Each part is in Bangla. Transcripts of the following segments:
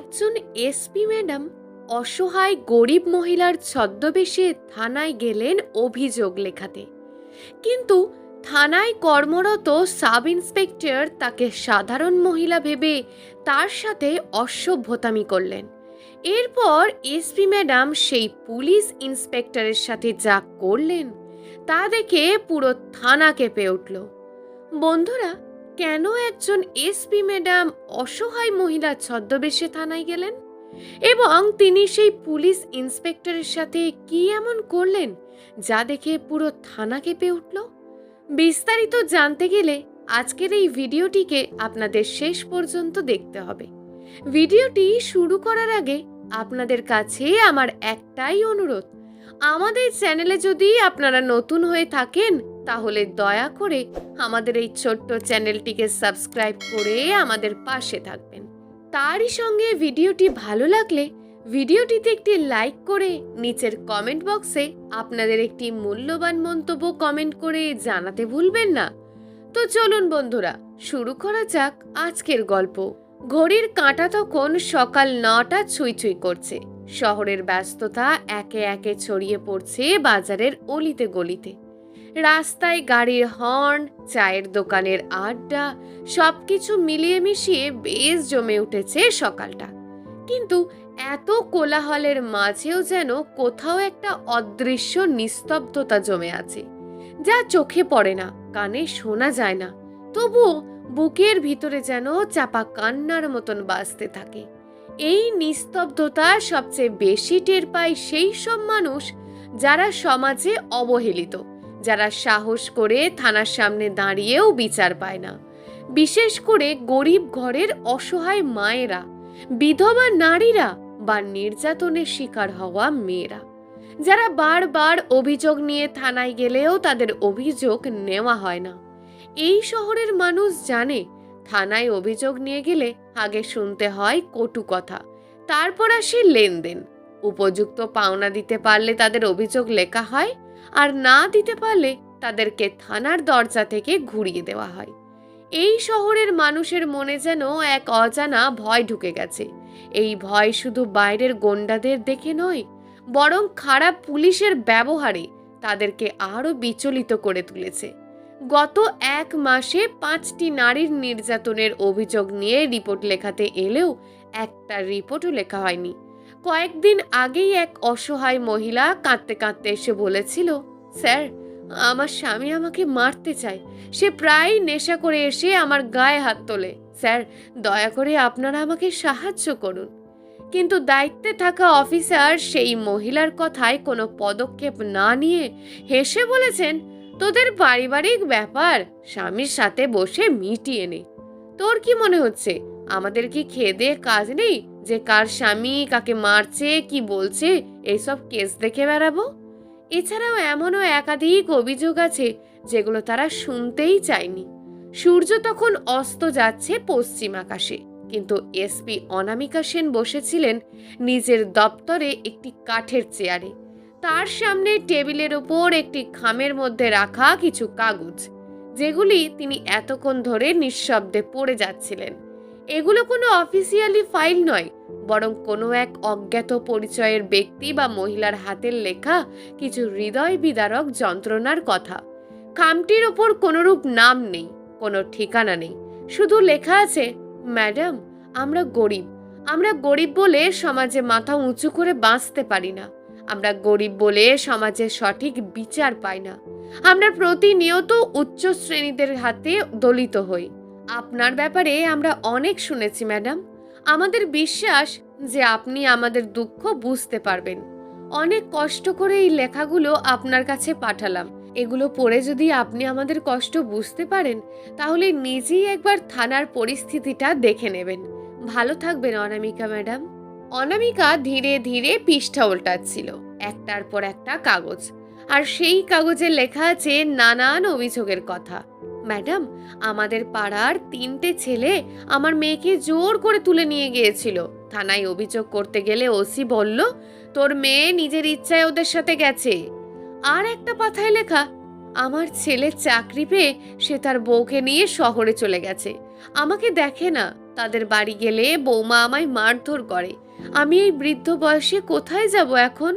একজন এসপি ম্যাডাম অসহায় গরিব মহিলার ছদ্মবেশে থানায় গেলেন অভিযোগ লেখাতে। কিন্তু থানায় কর্মরত সাব ইন্সপেক্টর তাকে সাধারণ মহিলা ভেবে তার সাথে অসভ্যতামি করলেন। এরপর এসপি ম্যাডাম সেই পুলিশ ইন্সপেক্টরের সাথে যা করলেন, তা দেখে পুরো থানা কেঁপে উঠল। বন্ধুরা কেন একজন এসপি ম্যাডাম অসহায় মহিলা ছদ্মবেশে থানায় গেলেন? এবং তিনি সেই পুলিশ ইন্সপেক্টরের সাথে কি এমন করলেন, যা দেখে পুরো থানা কেঁপে উঠল? বিস্তারিত জানতে গেলে আজকের এই ভিডিওটিকে আপনাদের শেষ পর্যন্ত দেখতে হবে। ভিডিওটি শুরু করার আগে আপনাদের কাছে আমার একটাই অনুরোধ আমাদের চ্যানেলে যদি আপনারা নতুন হয়ে থাকেন, তাহলে দয়া করে আমাদের এই ছোট্ট চ্যানেলটিকে সাবস্ক্রাইব করে আমাদের পাশে থাকবেন। তারই সঙ্গে ভিডিওটি ভালো লাগলে ভিডিওটিতে একটি লাইক করে নিচের কমেন্ট বক্সে আপনাদের একটি মূল্যবান মন্তব্য কমেন্ট করে জানাতে ভুলবেন না। তো চলুন বন্ধুরা, শুরু করা যাক আজকের গল্প। ঘড়ির কাঁটা তখন সকাল নটা ছুঁই ছুঁই করছে। শহরের ব্যস্ততা একে একে ছড়িয়ে পড়ছে বাজারের অলিতে গলিতে। রাস্তায় গাড়ির হর্ন, চায়ের দোকানের আড্ডা, সবকিছু মিলিয়ে মিশিয়ে বেশ জমে উঠেছে সকালটা। কিন্তু এত কোলাহলের মাঝেও যেন কোথাও একটা অদৃশ্য নিস্তব্ধতা জমে আছে, যা চোখে পড়ে না, কানে শোনা যায় না। তবুও বুকের ভিতরে যেন চাপা কান্নার মতন বাজতে থাকে। এই নিস্তব্ধতা সবচেয়ে বেশি টের পায় সেই সব মানুষ যারা সমাজে অবহেলিত, যারা সাহস করে থানার সামনে দাঁড়িয়েও বিচার পায় না। বিশেষ করে গরিব ঘরের অসহায় মায়েরা, বিধবা নারীরা বা নির্যাতনের শিকার হওয়া মেয়েরা, যারা বারবার অভিযোগ নিয়ে থানায় গেলেও তাদের অভিযোগ নেওয়া হয় না। এই শহরের মানুষ জানে থানায় অভিযোগ নিয়ে গেলে আগে শুনতে হয় কটু কথা। তারপর আসে লেনদেন। উপযুক্ত পাওনা দিতে পারলে তাদের অভিযোগ লেখা হয় আর না দিতে পারলে তাদেরকে থানার দরজা থেকে ঘুরিয়ে দেওয়া হয়। এই শহরের মানুষের মনে যেন এক অজানা ভয় ঢুকে গেছে। এই ভয় শুধু বাইরের গোন্ডাদের দেখে নয়, বরং খারাপ পুলিশের ব্যবহারে তাদেরকে আরও বিচলিত করে তুলেছে। গত এক মাসে পাঁচটি নারীর নির্যাতনের অভিযোগ নিয়ে রিপোর্ট লেখাতে এলেও একটা রিপোর্টও লেখা হয়নি। কয়েকদিন আগেই এক অসহায় মহিলা কাঁদতে কাঁদতে এসে বলেছিল, স্যার, আমার স্বামী আমাকে মারতে চায়। সে প্রায় নেশা করে এসে আমার গায়ে হাত তোলে। স্যার, দয়া করে আপনারা আমাকে সাহায্য করুন। কিন্তু দায়িত্বে থাকা অফিসার সেই মহিলার কথায় কোনো পদক্ষেপ না নিয়ে হেসে বলেছেন তোদের পারিবারিক ব্যাপার স্বামীর সাথে বসে মিটিয়ে নে। তোর কি মনে হচ্ছে? আমাদের কি খেয়ে দিয়ে কাজ নেই? যে কার স্বামী কাকে মারছে, কি বলছে এইসব কেস দেখে বেড়াবো? এছাড়াও এমনও একাধিক অভিযোগ আছে যেগুলো তারা শুনতেই চায়নি। সূর্য তখন অস্ত যাচ্ছে পশ্চিম আকাশে। কিন্তু এসপি অনামিকা সেন বসেছিলেন নিজের দপ্তরে একটি কাঠের চেয়ারে। তার সামনে টেবিলের ওপর একটি খামের মধ্যে রাখা কিছু কাগজ, যেগুলি তিনি এতক্ষণ ধরে নিঃশব্দে পড়ে যাচ্ছিলেন। এগুলো কোনো অফিসিয়ালি ফাইল নয়, বরং কোনো এক অজ্ঞাত পরিচয়ের ব্যক্তি বা মহিলার হাতের লেখা কিছু হৃদয় বিদারক যন্ত্রণার কথা। খামটির ওপর কোনোরূপ নাম নেই, কোনো ঠিকানা নেই, শুধু লেখা আছে, ম্যাডাম, আমরা গরিব। আমরা গরিব বলে সমাজে মাথা উঁচু করে বাঁচতে পারি না। আমরা গরিব বলে সমাজে সঠিক বিচার পাই না। আমরা প্রতিনিয়ত উচ্চ শ্রেণীদের হাতে দলিত হই। আপনার ব্যাপারে আমরা অনেক শুনেছি, ম্যাডাম। আমাদের বিশ্বাস যে আপনি আমাদের দুঃখ বুঝতে পারবেন। অনেক কষ্ট করে এই লেখাগুলো আপনার কাছে পাঠালাম। এগুলো পড়ে যদি আপনি আমাদের কষ্ট বুঝতে পারেন, তাহলে নিজেই একবার থানার পরিস্থিতিটা দেখে নেবেন। ভালো থাকবেন অনামিকা ম্যাডাম। অনামিকা ধীরে ধীরে পৃষ্ঠা উল্টাচ্ছিল। একটার পর একটা কাগজ। আর সেই কাগজে লেখা আছে নানান অভিযোগের কথা। ম্যাডাম, আমাদের পাড়ার তিনটে ছেলে আমার মেয়েকে জোর করে তুলে নিয়ে গিয়েছিল। থানায় অভিযোগ করতে গেলে ওসি বলল, তোর মেয়ে নিজের ইচ্ছায় ওদের সাথে গেছে। আর একটা পাথায় লেখা, আমার ছেলে চাকরি পেয়ে সে তার বউকে নিয়ে শহরে চলে গেছে। আমাকে দেখে না, তাদের বাড়ি গেলে বৌমা আমায় মারধর করে। আমি এই বৃদ্ধ বয়সে কোথায় যাব এখন?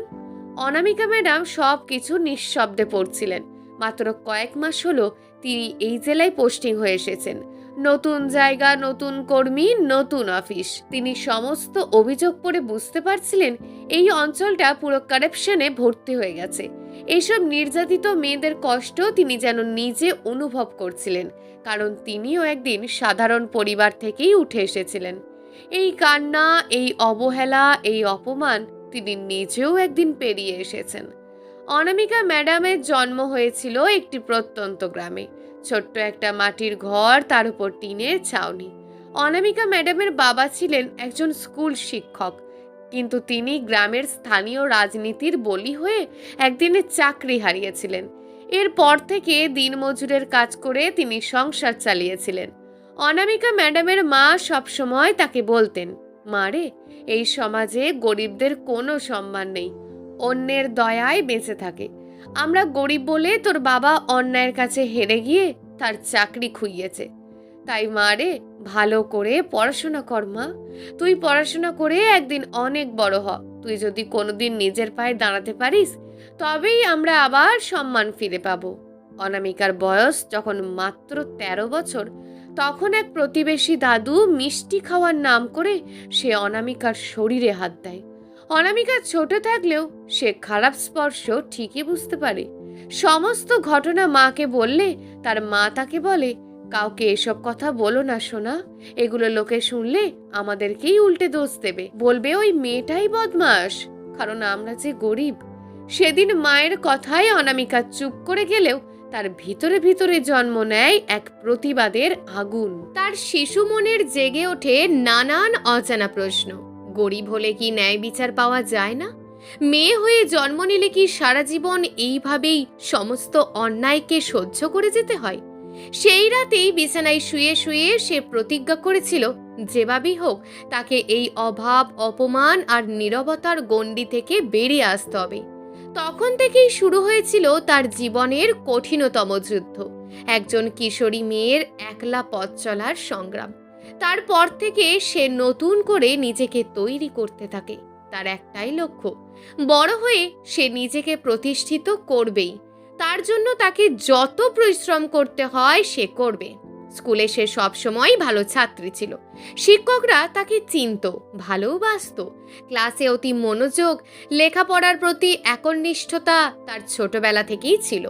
অনামিকা ম্যাডাম সব কিছু নিঃশব্দে পড়ছিলেন। মাত্র কয়েক মাস হলো তিনি এই জেলায় পোস্টিং হয়ে এসেছেন। নতুন জায়গা, নতুন কর্মী, নতুন অফিস। তিনি সমস্ত অভিযোগ পড়ে বুঝতে পারছিলেন এই অঞ্চলটা পুরো কারাপশনে ভর্তি হয়ে গেছে। এইসব নির্যাতিত মেয়েদের কষ্ট তিনি যেন নিজে অনুভব করছিলেন, কারণ তিনিও একদিন সাধারণ পরিবার থেকেই উঠে এসেছিলেন। এই কান্না, এই অবহেলা, এই অপমান তিনি নিজেও একদিন পেরিয়ে এসেছেন। অনামিকা ম্যাডামের জন্ম হয়েছিল একটি প্রত্যন্ত গ্রামে। ছোট্ট একটা মাটির ঘর, তার উপর টিনের ছাউনি। অনামিকা ম্যাডামের বাবা ছিলেন একজন স্কুল শিক্ষক। কিন্তু তিনি গ্রামের স্থানীয় রাজনীতির বলি হয়ে একদিনে চাকরি হারিয়েছিলেন। এরপর থেকে দিনমজুরের কাজ করে তিনি সংসার চালিয়েছিলেন। অনামিকা ম্যাডামের মা সবসময় তাকে বলতেন মারে এই সমাজে গরিবদের কোনো সম্মান নেই, অন্যের দয়ায় বেঁচে থাকে। আমরা গরিব বলে তোর বাবা অন্যায়ের কাছে হেরে গিয়ে তার চাকরি খুইয়েছে। তাই মারে ভালো করে পড়াশোনা কর মা। তুই পড়াশোনা করে একদিন অনেক বড় হ। তুই যদি কোনোদিন নিজের পায়ে দাঁড়াতে পারিস, তবেই আমরা আবার সম্মান ফিরে পাবো। অনামিকার বয়স যখন মাত্র তেরো বছর তখন এক প্রতিবেশী দাদু মিষ্টি খাওয়ার নাম করে সে অনামিকার শরীরে হাত দেয়। অনামিকা ছোট থাকলেও সে খারাপ স্পর্শ ঠিকই বুঝতে পারে। সমস্ত ঘটনা মাকে বললে তার মা তাকে বলে, কাউকে এসব কথা বলো না শোনা এগুলো লোকে শুনলে আমাদেরকেই উল্টে দোষ দেবে। বলবে ওই মেয়েটাই বদমাস কারণ আমরা যে গরিব। সেদিন মায়ের কথায় অনামিকা চুপ করে গেলেও তার ভিতরে ভিতরে জন্ম নেয় এক প্রতিবাদের আগুন। তার শিশু মনের জেগে ওঠে নানান অজানা প্রশ্ন। গরিব হলে কি ন্যায় বিচার পাওয়া যায় না? মেয়ে হয়ে জন্ম নিলে কি সারা জীবন এইভাবেই সমস্ত অন্যায়কে সহ্য করে যেতে হয়? সেই রাতেই বিছানায় শুয়ে শুয়ে সে প্রতিজ্ঞা করেছিল, যেভাবেই হোক, তাকে এই অভাব, অপমান আর নীরবতার গণ্ডি থেকে বেরিয়ে আসতে হবে। তখন থেকেই শুরু হয়েছিল তার জীবনের কঠিনতম যুদ্ধ। একজন কিশোরী মেয়ের একলা পথ চলার সংগ্রাম। তারপর থেকে সে নতুন করে নিজেকে তৈরি করতে থাকে, তার একটাই লক্ষ্য। বড় হয়ে সে নিজেকে প্রতিষ্ঠিত করবেই। তার জন্য তাকে যত পরিশ্রম করতে হয় সে করবে। স্কুলে সে সবসময় ভালো ছাত্রী ছিল। শিক্ষকরা তাকে চিনত, ভালোবাসত। ক্লাসে অতি মনোযোগ, লেখাপড়ার প্রতি একনিষ্ঠতা তার ছোটবেলা থেকেই ছিল।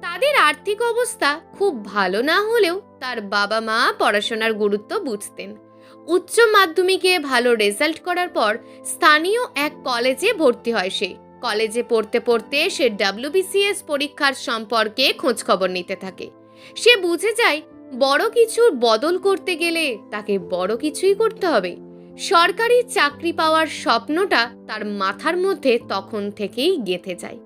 তাদের আর্থিক অবস্থা খুব ভালো না হলেও তার বাবা মা পড়াশোনার গুরুত্ব বুঝতেন। উচ্চ মাধ্যমিকে ভালো রেজাল্ট করার পর স্থানীয় এক কলেজে ভর্তি হয় সে। কলেজে পড়তে পড়তে সে ডাব্লিউবিসিএস পরীক্ষার সম্পর্কে খোঁজখবর নিতে থাকে। সে বুঝে যায় বড় কিছুর বদল করতে গেলে তাকে বড় কিছুই করতে হবে। সরকারি চাকরি পাওয়ার স্বপ্নটা তার মাথার মধ্যে তখন থেকেই গেঁথে যায়।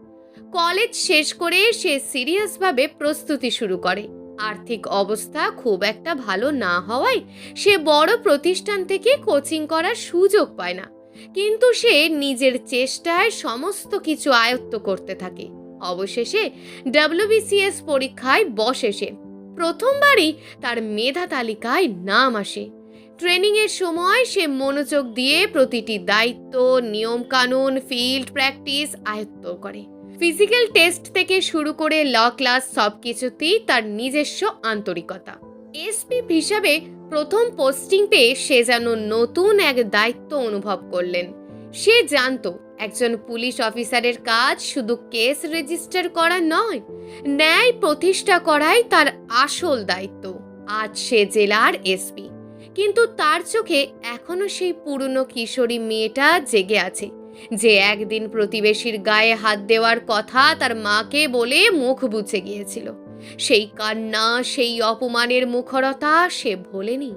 কলেজ শেষ করে সে সিরিয়াসভাবে প্রস্তুতি শুরু করে। আর্থিক অবস্থা খুব একটা ভালো না হওয়ায় সে বড় প্রতিষ্ঠান থেকে কোচিং করার সুযোগ পায় না। কিন্তু সে নিজের চেষ্টায় সমস্ত কিছু আয়ত্ত করতে থাকে। অবশেষে ডাব্লিউবিসিএস পরীক্ষায় বসে সে। প্রথমবারই তার মেধা তালিকায় নাম আসে। ট্রেনিংয়ের সময় সে মনোযোগ দিয়ে প্রতিটি দায়িত্ব, নিয়মকানুন, ফিল্ড প্র্যাকটিস আয়ত্ত করে। ফিজিক্যাল টেস্ট থেকে শুরু করে ল ক্লাস সব কিছুতেই তার নিজস্ব আন্তরিকতা। এসপি হিসাবে প্রথম পোস্টিং পেয়ে সে যেন নতুন এক দায়িত্ব অনুভব করলেন। সে জানতো একজন পুলিশ অফিসারের কাজ শুধু কেস রেজিস্টার করা নয়, ন্যায় প্রতিষ্ঠা করাই তার আসল দায়িত্ব। আজ সে জেলার এসপি কিন্তু তার চোখে এখনও সেই পুরনো কিশোরী মেয়েটা জেগে আছে, যে একদিন প্রতিবেশীর গায়ে হাত দেওয়ার কথা তার মাকে বলে মুখ বুঝে গিয়েছিল। সেই কান্না, সেই অপমানের মুখরতা সে ভোলেনি।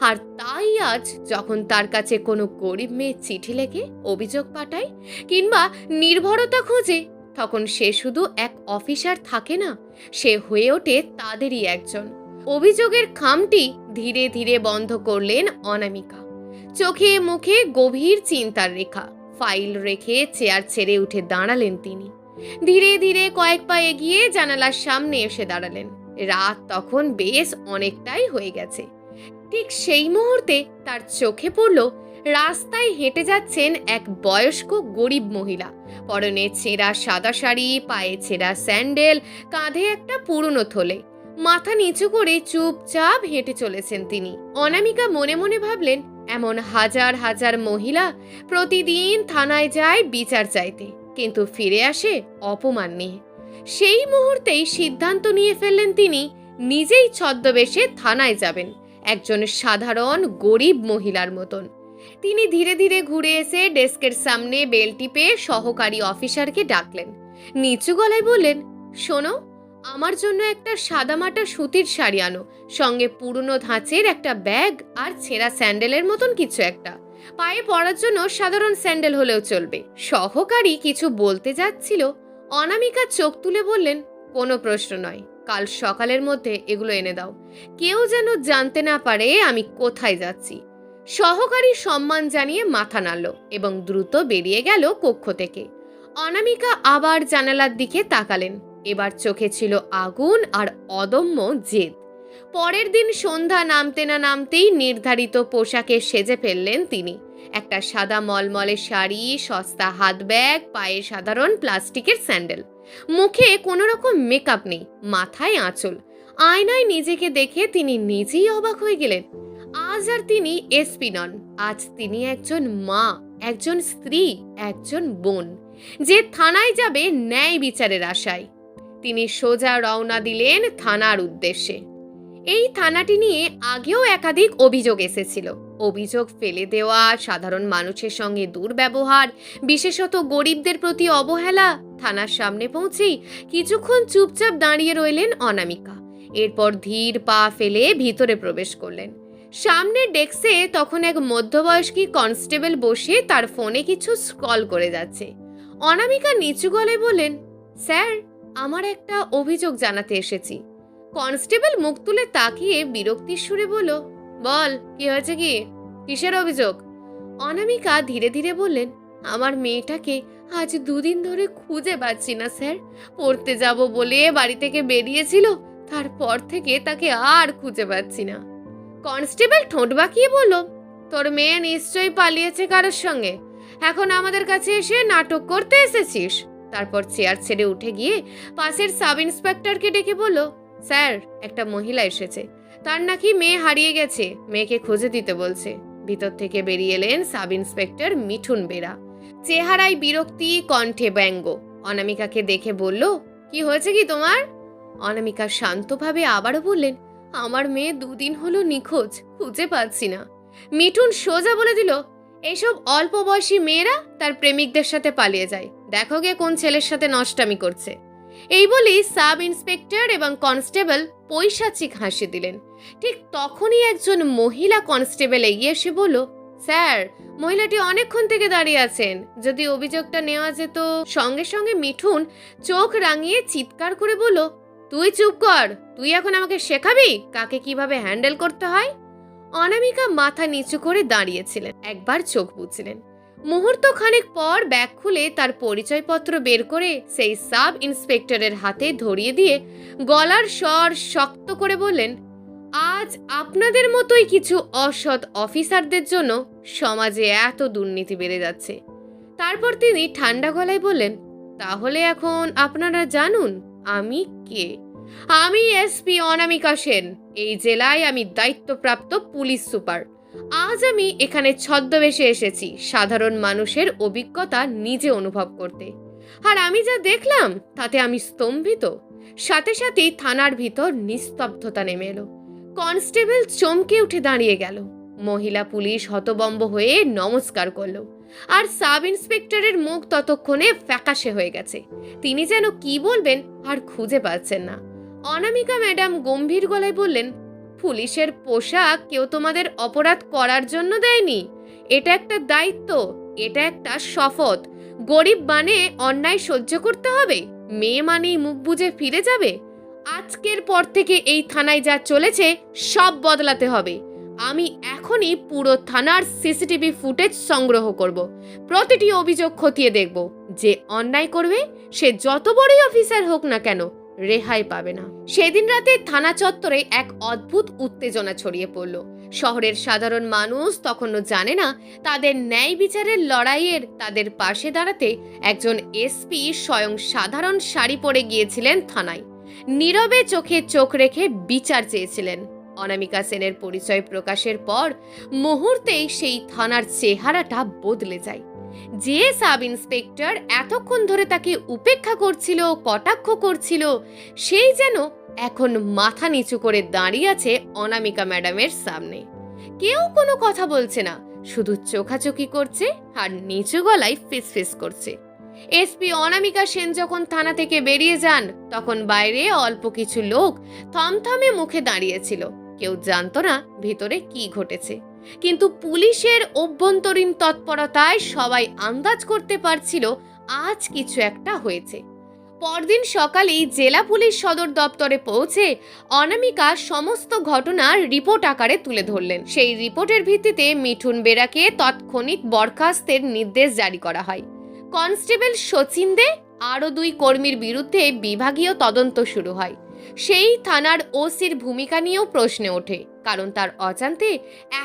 আর তাই আজ যখন তার কাছে কোনো গরিব মেয়ে চিঠি লেখে, অভিযোগ পাঠায় কিংবা নির্ভরতা খোঁজে, তখন সে শুধু এক অফিসার থাকে না, সে হয়ে ওঠে তাদেরই একজন। অভিযোগের খামটি ধীরে ধীরে বন্ধ করলেন অনামিকা। চোখে মুখে গভীর চিন্তার রেখা, ফাইল রেখে চেয়ার ছেড়ে উঠে দাঁড়ালেন তিনি। ধীরে ধীরে কয়েক পা এগিয়ে জানালার সামনে এসে দাঁড়ালেন। রাত তখন বেশ অনেকটাই হয়ে গেছে। ঠিক সেই মুহূর্তে তার চোখে পড়ল, রাস্তায় হেঁটে যাচ্ছেন এক বয়স্ক গরিব মহিলা। পরনে ছেঁড়া সাদা শাড়ি, পায়ে ছেঁড়া স্যান্ডেল, কাঁধে একটা পুরনো থলে। মাথা নিচু করে চুপচাপ হেঁটে চলেছেন তিনি। অনামিকা মনে মনে ভাবলেন, এমন হাজার হাজার মহিলা প্রতিদিন থানায় যায় বিচার চাইতে, কিন্তু ফিরে আসে অপমান নিয়ে। সেই মুহূর্তেই সিদ্ধান্ত নিয়ে ফেললেন তিনি, নিজেই ছদ্মবেশে থানায় যাবেন। একজন সাধারণ গরিব মহিলার মতন। তিনি ধীরে ধীরে ঘুরে এসে ডেস্কের সামনে বেল টিপে সহকারী অফিসারকে ডাকলেন। নিচু গলায় বললেন, শোনো, আমার জন্য একটা সাদামাটা সুতির শাড়ি আনো, সঙ্গে পুরনো ধাঁচের একটা ব্যাগ আর ছেঁড়া স্যান্ডেলের মতন কিছু একটা। পায়ে পড়ার জন্য সাধারণ স্যান্ডেল হলেও চলবে। সহকারী কিছু বলতে যাচ্ছিল। অনামিকা চোখ তুলে বললেন কোনো প্রশ্ন নয়। কাল সকালের মধ্যে এগুলো এনে দাও। কেউ যেন জানতে না পারে আমি কোথায় যাচ্ছি। সহকারী সম্মান জানিয়ে মাথা নাড়ল এবং দ্রুত বেরিয়ে গেল কক্ষ থেকে। অনামিকা আবার জানালার দিকে তাকালেন। এবার চোখে ছিল আগুন আর অদম্য জেদ। পরের দিন সন্ধ্যা নামতে না নামতেই নির্ধারিত পোশাকে সেজে ফেললেন তিনি। একটা সাদা মলমলে শাড়ি, সস্তা হাত ব্যাগ পায়ে সাধারণ প্লাস্টিকের স্যান্ডেল। মুখে কোনো রকম মেকআপ নেই, মাথায় আঁচল। আয়নায় নিজেকে দেখে তিনি নিজেই অবাক হয়ে গেলেন। আজ আর তিনি এসপি নন, আজ তিনি একজন মা, একজন স্ত্রী, একজন বোন, যে থানায় যাবে ন্যায় বিচারের আশায়। তিনি সোজা রওনা দিলেন থানার উদ্দেশ্যে। এই থানাটি নিয়ে আগেও একাধিক অভিযোগ এসেছিল। অভিযোগ ফেলে দেওয়া, সাধারণ মানুষের সঙ্গে দুর্ব্যবহার, বিশেষত গরিবদের প্রতি অবহেলা থানার সামনে পৌঁছেই কিছুক্ষণ চুপচাপ দাঁড়িয়ে রইলেন অনামিকা। এরপর ধীর পা ফেলে ভিতরে প্রবেশ করলেন। সামনের ডেস্কে তখন এক মধ্যবয়স্কী কনস্টেবল বসে তার ফোনে কিছু স্ক্রল করে যাচ্ছে। অনামিকা নিচু গলায় বললেন, স্যার, আমার একটা অভিযোগ জানাতে এসেছি। কনস্টেবল মুখ তুলে তাকিয়ে বিরক্তির সুরে বলল, বল, কি হয়েছে কি? কিসের অভিযোগ? অনামিকা ধীরে ধীরে বললেন, আমার মেয়েটাকে আজ দুদিন ধরে খুঁজে পাচ্ছি না, স্যার। পড়তে যাব বলে বাড়ি থেকে বেরিয়েছিল, তারপর থেকে তাকে আর খুঁজে পাচ্ছি না। কনস্টেবল ঠোঁট বাঁকিয়ে বলল, তোর মেয়ে নিশ্চয়ই পালিয়েছে কারোর সঙ্গে। এখন আমাদের কাছে এসে নাটক করতে এসেছিস। তারপর চেয়ার ছেড়ে উঠে গিয়ে পাশের সাব ইন্সপেক্টরকে ডেকে বলল, স্যার, একটা মহিলা এসেছে। তার নাকি মেয়ে হারিয়ে গেছে, মেয়েকে খুঁজে দিতে বলছে। ভিতর থেকে বেরিয়ে এলেন সাব ইন্সপেক্টর মিঠুন বেরা। চেহারায় বিরক্তি, কণ্ঠে ব্যঙ্গ। অনামিকাকে দেখে বলল, কি হয়েছে কি তোমার? অনামিকা শান্তভাবে আবারও বললেন, আমার মেয়ে দুদিন হলো নিখোঁজ, খুঁজে পাচ্ছি না। মিঠুন সোজা বলে দিল এইসব অল্প বয়সী মেয়েরা তার প্রেমিকদের সাথে পালিয়ে যায়। দেখো গে কোন ছেলের সাথে নষ্টামি করছে। এই বলেই সাব ইন্সপেক্টর এবং কনস্টেবল পৈশাচিক হাসি দিলেন। ঠিক তখনই একজন মহিলা কনস্টেবল এগিয়ে এসে বলল স্যার, মহিলাটি অনেকক্ষণ থেকে দাঁড়িয়ে আছেন। যদি অভিযোগটা নেওয়া যেত, সঙ্গে সঙ্গে মিঠুন চোখ রাঙিয়ে চিৎকার করে বলল, তুই চুপ কর, তুই এখন আমাকে শেখাবি কাকে কীভাবে হ্যান্ডেল করতে হয়? অনামিকা মাথা নিচু করে দাঁড়িয়েছিলেন, একবার চোখ বুঝলেন মুহূর্ত খানেক পর ব্যাগ খুলে তার পরিচয়পত্র বের করে সেই সাব ইন্সপেক্টরের হাতে ধরিয়ে দিয়ে গলার স্বর শক্ত করে বললেন আজ আপনাদের মতোই কিছু অসৎ অফিসারদের জন্য সমাজে এত দুর্নীতি বেড়ে যাচ্ছে। তারপর তিনি ঠান্ডা গলায় বললেন, তাহলে এখন আপনারা জানুন, আমি কে? আমি এসপি অনামিকা সেন, এই জেলায় আমি দায়িত্বপ্রাপ্ত পুলিশ সুপার। আজ আমি এখানে ছদ্মবেশে এসেছি সাধারণ মানুষের অভিজ্ঞতা নিজে অনুভব করতে। আর আমি যা দেখলাম, তাতে আমি স্তম্ভিত। সাথে সাথেই থানার ভিতর নিস্তব্ধতা নেমে এলো। কনস্টেবল চমকে উঠে দাঁড়িয়ে গেল। মহিলা পুলিশ হতবম্ব হয়ে নমস্কার করল। আর সাব ইন্সপেক্টরের মুখ ততক্ষণে ফ্যাকাশে হয়ে গেছে। তিনি যেন কি বলবেন আর খুঁজে পাচ্ছেন না। অনামিকা ম্যাডাম গম্ভীর গলায় বললেন, পুলিশের পোশাক কেউ তোমাদের অপরাধ করার জন্য দেয়নি। এটা একটা দায়িত্ব, এটা একটা শপথ। গরিব মানে অন্যায় সহ্য করতে হবে। মেয়ে মানেই মুখ বুজে ফিরে যাবে। আজকের পর থেকে এই থানায় যা চলেছে, সব বদলাতে হবে। আমি এখনই পুরো থানার সিসিটিভি ফুটেজ সংগ্রহ করব। প্রতিটি অভিযোগ খতিয়ে দেখব। যে অন্যায় করবে, সে যত বড়ই অফিসার হোক না কেন, রেহাই পাবে না। সেদিন রাতে থানা চত্বরে এক অদ্ভুত উত্তেজনা ছড়িয়ে পড়ল। শহরের সাধারণ মানুষ তখনও জানে না, তাদের ন্যায় বিচারের লড়াইয়ের তাদের পাশে দাঁড়াতে একজন এসপি স্বয়ং সাধারণ শাড়ি পরে গিয়েছিলেন থানায়। নীরবে চোখে চোখ রেখে বিচার চেয়েছিলেন। অনামিকা সেনের পরিচয় প্রকাশের পর মুহূর্তেই সেই থানার চেহারাটা বদলে যায়। যে সাব ইন্সপেক্টর এতক্ষণ ধরে তাকে উপেক্ষা করছিল, কটাক্ষ করছিল, সেই যেন এখন মাথা নিচু করে দাঁড়িয়ে আছে অনামিকা ম্যাডামের সামনে। কেউ কোনো কথা বলছে না, শুধু চোখাচোখি করছে আর নিচু গলায় ফিসফিস করছে। এসপি অনামিকা সেন যখন থানা থেকে বেরিয়ে যান, তখন বাইরে অল্প কিছু লোক থমথমে মুখে দাঁড়িয়েছিল। কেউ জানতো না ভিতরে কি ঘটেছে। কিন্তু পুলিশের অভ্যন্তরীণ তৎপরতায় সবাই আন্দাজ করতে পারছিল আজ কিছু একটা হয়েছে। পরদিন সকালেই জেলা পুলিশ সদর দপ্তরে পৌঁছে অনামিকা সমস্ত ঘটনার রিপোর্ট আকারে তুলে ধরলেন। সেই রিপোর্টের ভিত্তিতে মিঠুন বেরাকে তৎক্ষণিক বরখাস্তের নির্দেশ জারি করা হয়। কনস্টেবল সচিন দে, আরও দুই কর্মীর বিরুদ্ধে বিভাগীয় তদন্ত শুরু হয়। সেই থানার ওসির ভূমিকা নিয়েও প্রশ্নে ওঠে, কারণ তার অজান্তে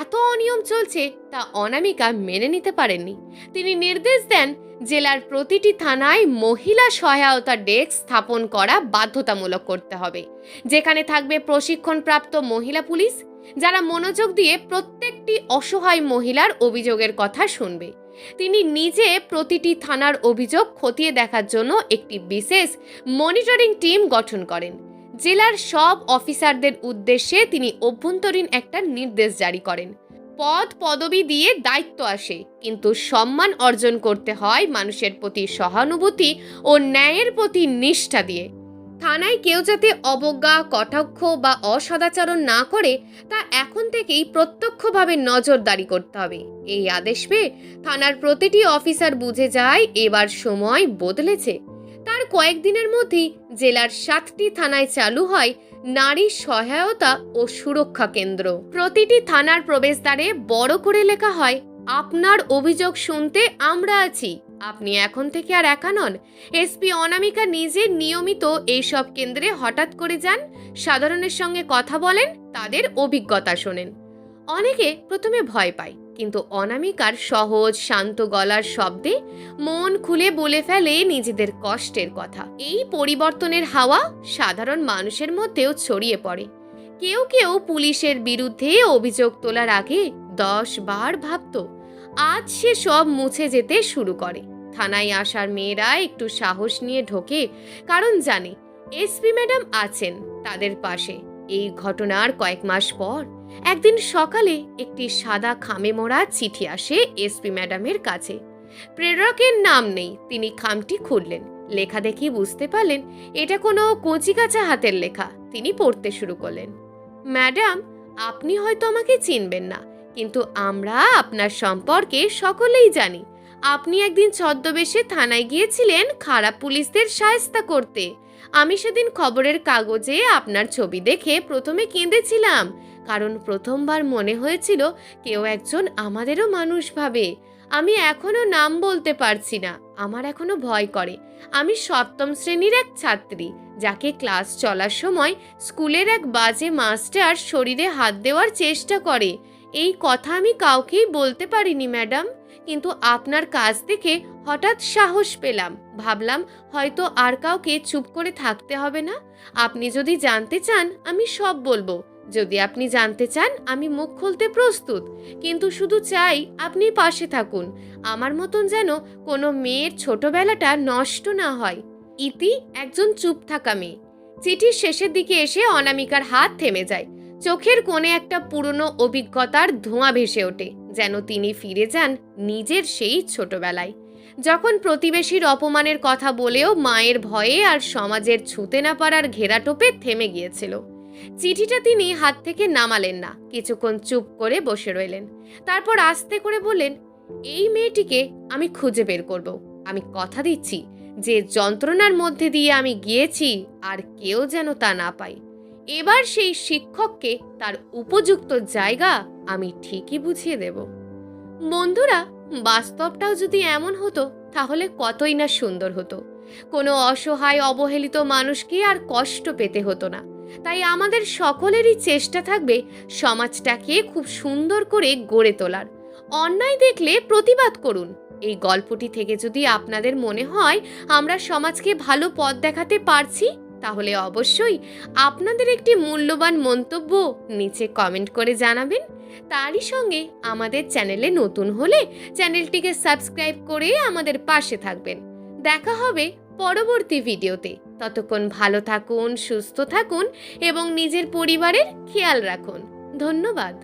এত অনিয়ম চলছে তা অনামিকা মেনে নিতে পারেননি। তিনি নির্দেশ দেন জেলার প্রতিটি থানায় মহিলা সহায়তা ডেস্ক স্থাপন করা বাধ্যতামূলক করতে হবে, যেখানে থাকবে প্রশিক্ষণপ্রাপ্ত মহিলা পুলিশ, যারা মনোযোগ দিয়ে প্রত্যেকটি অসহায় মহিলার অভিযোগের কথা শুনবে। তিনি নিজে প্রতিটি থানার অভিযোগ খতিয়ে দেখার জন্য একটি বিশেষ মনিটরিং টিম গঠন করেন। জেলার সব অফিসারদের উদ্দেশ্যে তিনি অভ্যন্তরীণ একটা নির্দেশ জারি করেন। পদ পদবি দিয়ে দায়িত্ব আসে, কিন্তু সম্মান অর্জন করতে হয় মানুষের প্রতি সহানুভূতি ও ন্যায়ের প্রতি নিষ্ঠা দিয়ে। থানায় কেউ যাতে অবজ্ঞা, কটাক্ষ বা অসদাচরণ না করে, তা এখন থেকেই প্রত্যক্ষভাবে নজরদারি করতে হবে। এই আদেশ পেয়ে থানার প্রতিটি অফিসার বুঝে যায়, এবার সময় বদলেছে। তার কয়েকদিনের মধ্যেই জেলার সাতটি থানায় চালু হয় নারী সহায়তা ও সুরক্ষা কেন্দ্র। প্রতিটি থানার প্রবেশদ্বারে বড় করে লেখা হয়, আপনার অভিযোগ শুনতে আমরা আছি। আপনি এখন থেকে আর একা নন। এসপি অনামিকা নিজে নিয়মিত এইসব কেন্দ্রে হঠাৎ করে যান, সাধারণের সঙ্গে কথা বলেন, তাদের অভিজ্ঞতা শোনেন। অনেকে প্রথমে ভয় পায়, কিন্তু অনামিকার সহজ, শান্ত গলার শব্দে মন খুলে বলে ফেলে নিজেদের কষ্টের কথা। এই পরিবর্তনের হাওয়া সাধারণ মানুষের মধ্যেও ছড়িয়ে পড়ে। কেউ কেউ পুলিশের বিরুদ্ধে অভিযোগ তোলার আগে দশ বার ভাবত আজ সে সব মুছে যেতে শুরু করে। থানায় আসার মেয়েরা একটু সাহস নিয়ে ঢোকে, কারণ জানে এসপি ম্যাডাম আছেন তাদের পাশে। এই ঘটনার কয়েক মাস পর একদিন সকালে একটি সাদা খামে মোড়া চিঠি আসে এসপি ম্যাডামের কাছে। প্রেরকের নাম নেই, তিনি খামটি খুললেন। লেখা দেখি বুঝতে পারলেন, এটা কোনো কচিকাচা হাতের লেখা, তিনি পড়তে শুরু করলেন। ম্যাডাম, আপনি হয়তো আমাকে চিনবেন না। কিন্তু আমরা আপনার সম্পর্কে সকলেই জানি। আপনি একদিন ছদ্মবেশে থানায় গিয়েছিলেন খারাপ পুলিশদের সায়স্তা করতে। আমি সেদিন খবরের কাগজে আপনার ছবি দেখে প্রথমে কেঁদেছিলাম, কারণ প্রথমবার মনে হয়েছিল কেউ একজন আমাদেরও মানুষ ভাবে। আমি এখনও নাম বলতে পারছি না, আমার এখনও ভয় করে। আমি সপ্তম শ্রেণির এক ছাত্রী, যাকে ক্লাস চলার সময় স্কুলের এক বাজে মাস্টার শরীরে হাত দেওয়ার চেষ্টা করে। এই কথা আমি কাউকেই বলতে পারিনি, ম্যাডাম। কিন্তু আপনার কাজ দেখে হঠাৎ সাহস পেলাম। ভাবলাম হয়তো আর কাউকে চুপ করে থাকতে হবে না। আপনি যদি জানতে চান, আমি সব বলব। যদি আপনি জানতে চান, আমি মুখ খুলতে প্রস্তুত। কিন্তু শুধু চাই আপনি পাশে থাকুন। আমার মতন যেন কোনো মেয়ের ছোটবেলাটা নষ্ট না হয়। ইতি একজন চুপ থাকা মেয়ে। চিঠির শেষের দিকে এসে অনামিকার হাত থেমে যায়। চোখের কোণে একটা পুরনো অভিজ্ঞতার ধোঁয়া ভেসে ওঠে, যেন তিনি ফিরে যান নিজের সেই ছোটবেলায়। যখন প্রতিবেশীর অপমানের কথা বলেও মায়ের ভয়ে আর সমাজের ছুঁতে না পারার ঘেরাটোপে থেমে গিয়েছিল। চিঠিটা তিনি হাত থেকে নামালেন না, কিছুক্ষণ চুপ করে বসে রইলেন। তারপর আস্তে করে বললেন, এই মেয়েটিকে আমি খুঁজে বের করব। আমি কথা দিচ্ছি, যে যন্ত্রণার মধ্যে দিয়ে আমি গিয়েছি আর কেউ যেন তা না পাই এবার সেই শিক্ষককে তার উপযুক্ত জায়গা আমি ঠিকই বুঝিয়ে দেব। বন্ধুরা, বাস্তবটাও যদি এমন হতো, তাহলে কতই না সুন্দর হতো। কোনো অসহায়, অবহেলিত মানুষকে আর কষ্ট পেতে হতো না। তাই আমাদের সকলেরই চেষ্টা থাকবে সমাজটাকে খুব সুন্দর করে গড়ে তোলার। অন্যায় দেখলে প্রতিবাদ করুন। এই গল্পটি থেকে যদি আপনাদের মনে হয়, আমরা সমাজকে ভালো পথ দেখাতে পারছি। তাহলে অবশ্যই আপনাদের একটি মূল্যবান মন্তব্য নিচে কমেন্ট করে জানাবেন। তারই সঙ্গে আমাদের চ্যানেলে নতুন হলে চ্যানেলটিকে সাবস্ক্রাইব করে আমাদের পাশে থাকবেন। দেখা হবে পরবর্তী ভিডিওতে। ততক্ষণ ভালো থাকুন, সুস্থ থাকুন এবং নিজের পরিবারের খেয়াল রাখুন। ধন্যবাদ।